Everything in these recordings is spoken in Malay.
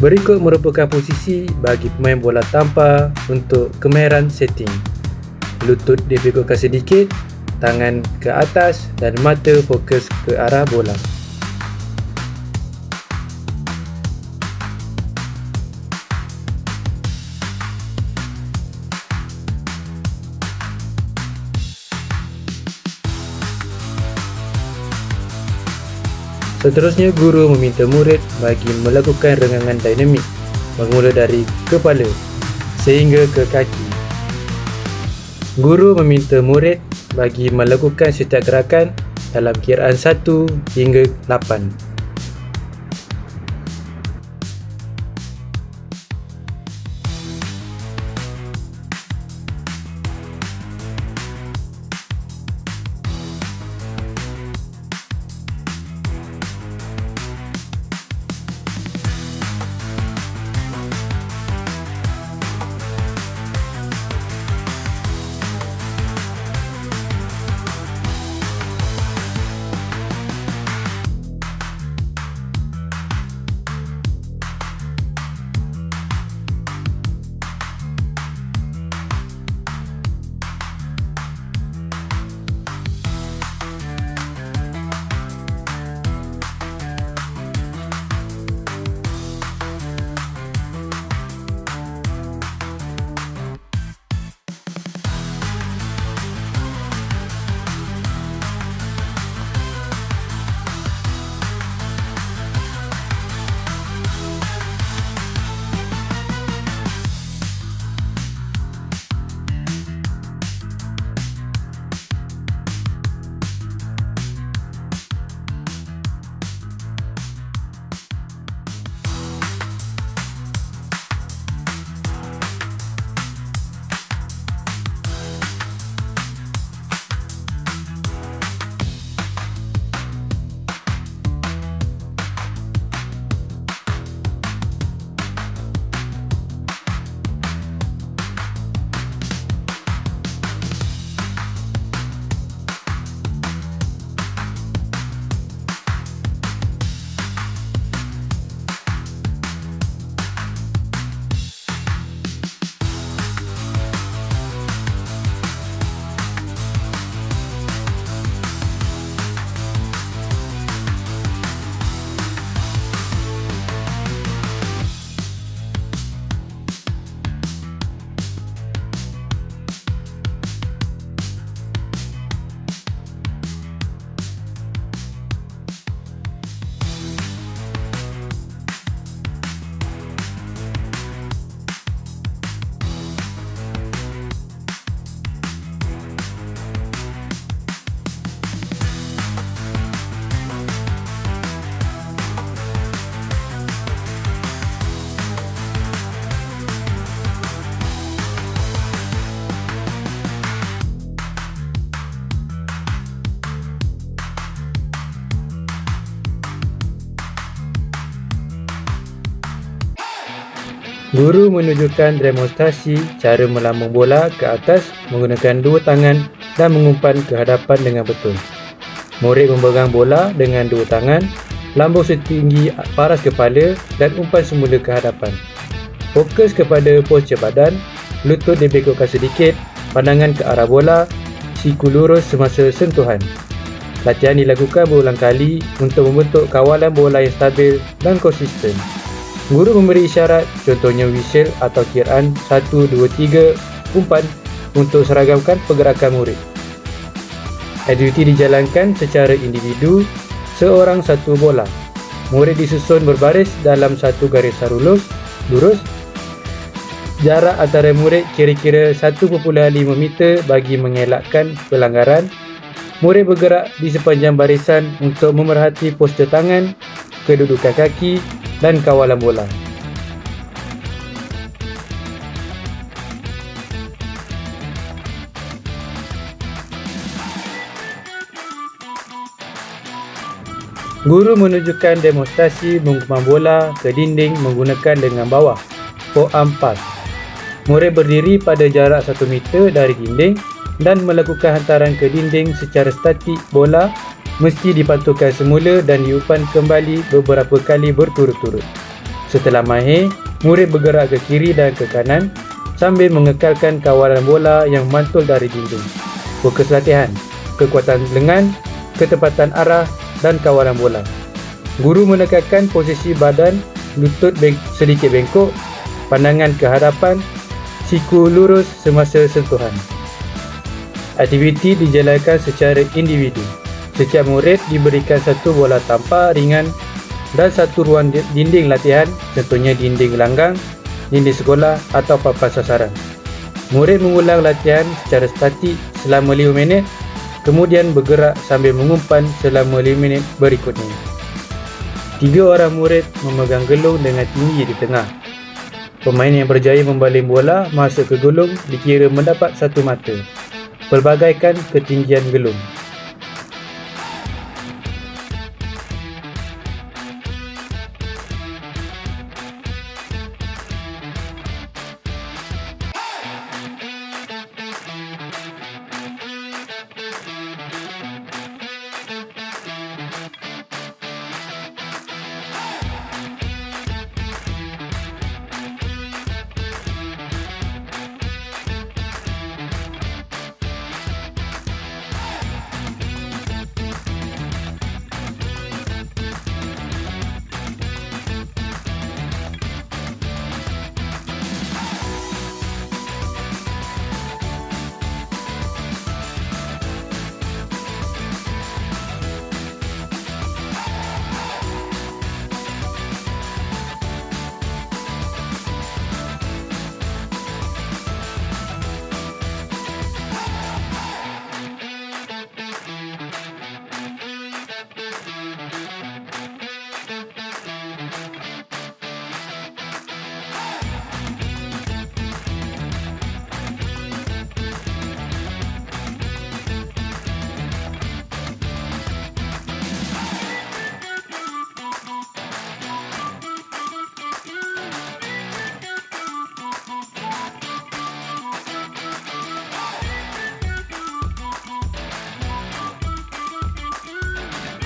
Berikut merupakan posisi bagi pemain bola tanpa untuk kemahiran setting. Lutut dibegokkan sedikit, tangan ke atas dan mata fokus ke arah bola. Seterusnya, guru meminta murid bagi melakukan rengangan dinamik bermula dari kepala sehingga ke kaki. Guru meminta murid bagi melakukan setiap gerakan dalam kiraan 1 hingga 8. Guru menunjukkan demonstrasi cara melambung bola ke atas menggunakan dua tangan dan mengumpan ke hadapan dengan betul. Murid memegang bola dengan dua tangan, lambung setinggi paras kepala dan umpan semula ke hadapan. Fokus kepada postur badan, lutut dibekokkan sedikit, pandangan ke arah bola, siku lurus semasa sentuhan. Latihan dilakukan berulang kali untuk membentuk kawalan bola yang stabil dan konsisten. Guru memberi isyarat, contohnya whistle atau kiraan 1, 2, 3, umpan untuk seragamkan pergerakan murid. Aktiviti dijalankan secara individu, seorang satu bola. Murid disusun berbaris dalam satu garis lurus, lurus. Jarak antara murid kira-kira 1.5 meter bagi mengelakkan pelanggaran. Murid bergerak di sepanjang barisan untuk memerhati postur tangan, kedudukan kaki dan kawalan bola. Guru menunjukkan demonstrasi mengumpan bola ke dinding menggunakan dengan bawah forearm pass. Murid berdiri pada jarak 1 meter dari dinding dan melakukan hantaran ke dinding secara statik bola mesti dipantulkan semula dan diumpan kembali beberapa kali berturut-turut. Setelah mahir, murid bergerak ke kiri dan ke kanan sambil mengekalkan kawalan bola yang mantul dari dinding. Fokus latihan, kekuatan lengan, ketepatan arah dan kawalan bola. Guru menekankan posisi badan, lutut beng- sedikit bengkok, pandangan ke hadapan, siku lurus semasa sentuhan. Aktiviti dijalankan secara individu. Setiap murid diberikan satu bola tampar ringan dan satu ruang di- dinding latihan, contohnya dinding langgang, dinding sekolah atau papan sasaran. Murid mengulang latihan secara statik selama 5 minit, kemudian bergerak sambil mengumpan selama 5 minit berikutnya. Tiga orang murid memegang gelung dengan tinggi di tengah. Pemain yang berjaya membaling bola masuk ke gelung dikira mendapat satu mata. Pelbagaikan ketinggian gelung.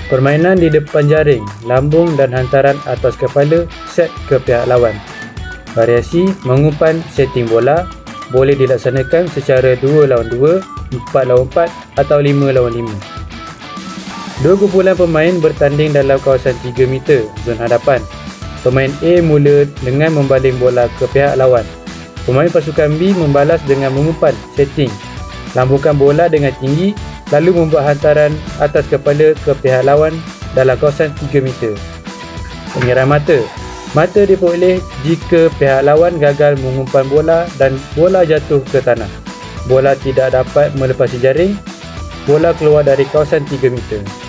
Permainan di depan jaring, lambung dan hantaran atas kepala set ke pihak lawan. Variasi mengumpan setting bola boleh dilaksanakan secara 2 lawan 2, 4 lawan 4 atau 5 lawan 5. Dua kumpulan pemain bertanding dalam kawasan 3 meter zon hadapan. Pemain A mula dengan membaling bola ke pihak lawan. Pemain pasukan B membalas dengan mengumpan setting. Lambungkan bola dengan tinggi lalu membuat hantaran atas kepala ke pihak lawan dalam kawasan 3 meter. Penyerang mata Mata diperoleh jika pihak lawan gagal mengumpan bola dan bola jatuh ke tanah. Bola tidak dapat melepasi jaring. Bola keluar dari kawasan 3 meter.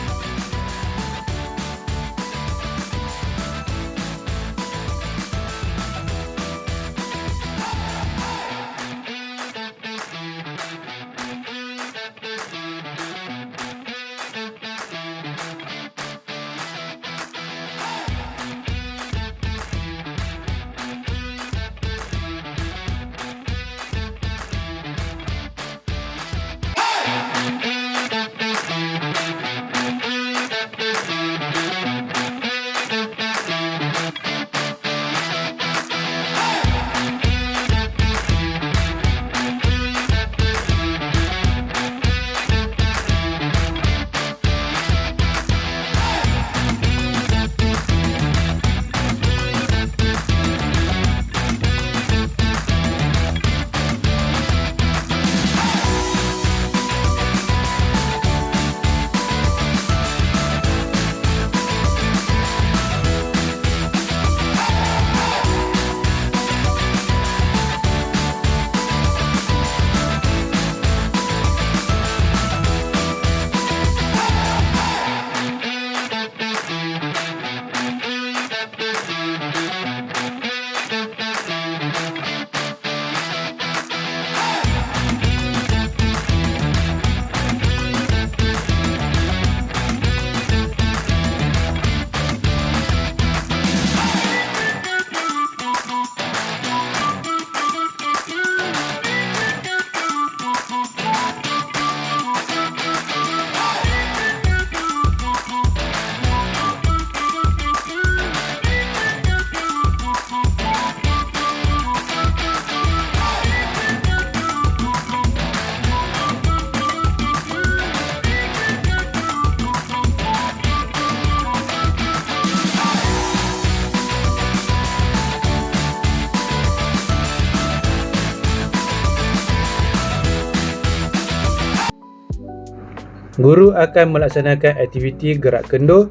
Guru akan melaksanakan aktiviti gerak kendur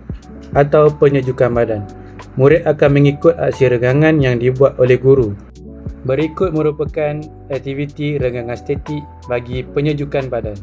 atau penyejukan badan. Murid akan mengikut aksi regangan yang dibuat oleh guru. Berikut merupakan aktiviti regangan statik bagi penyejukan badan.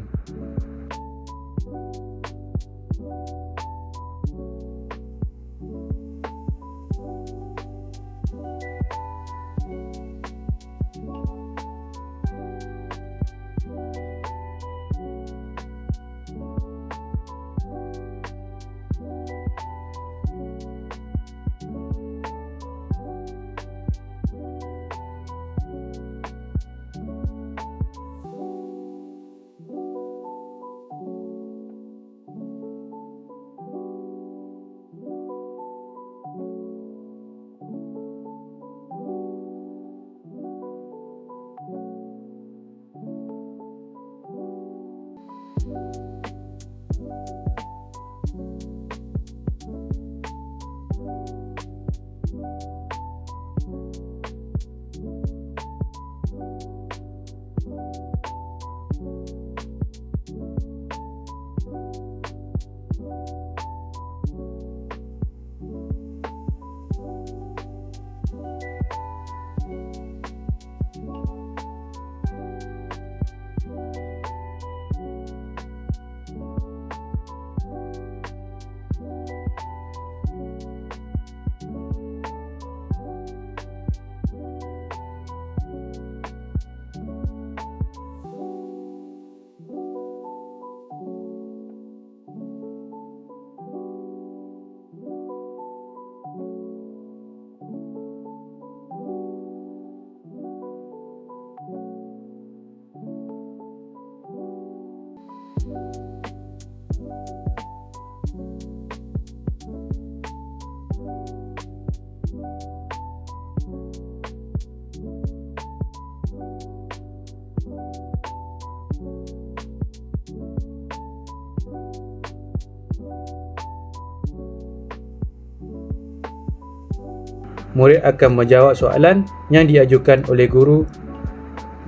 Murid akan menjawab soalan yang diajukan oleh guru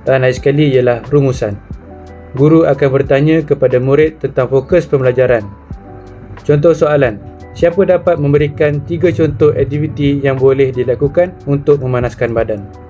dan lain sekali ialah rumusan. Guru akan bertanya kepada murid tentang fokus pembelajaran. Contoh soalan, siapa dapat memberikan tiga contoh aktiviti yang boleh dilakukan untuk memanaskan badan?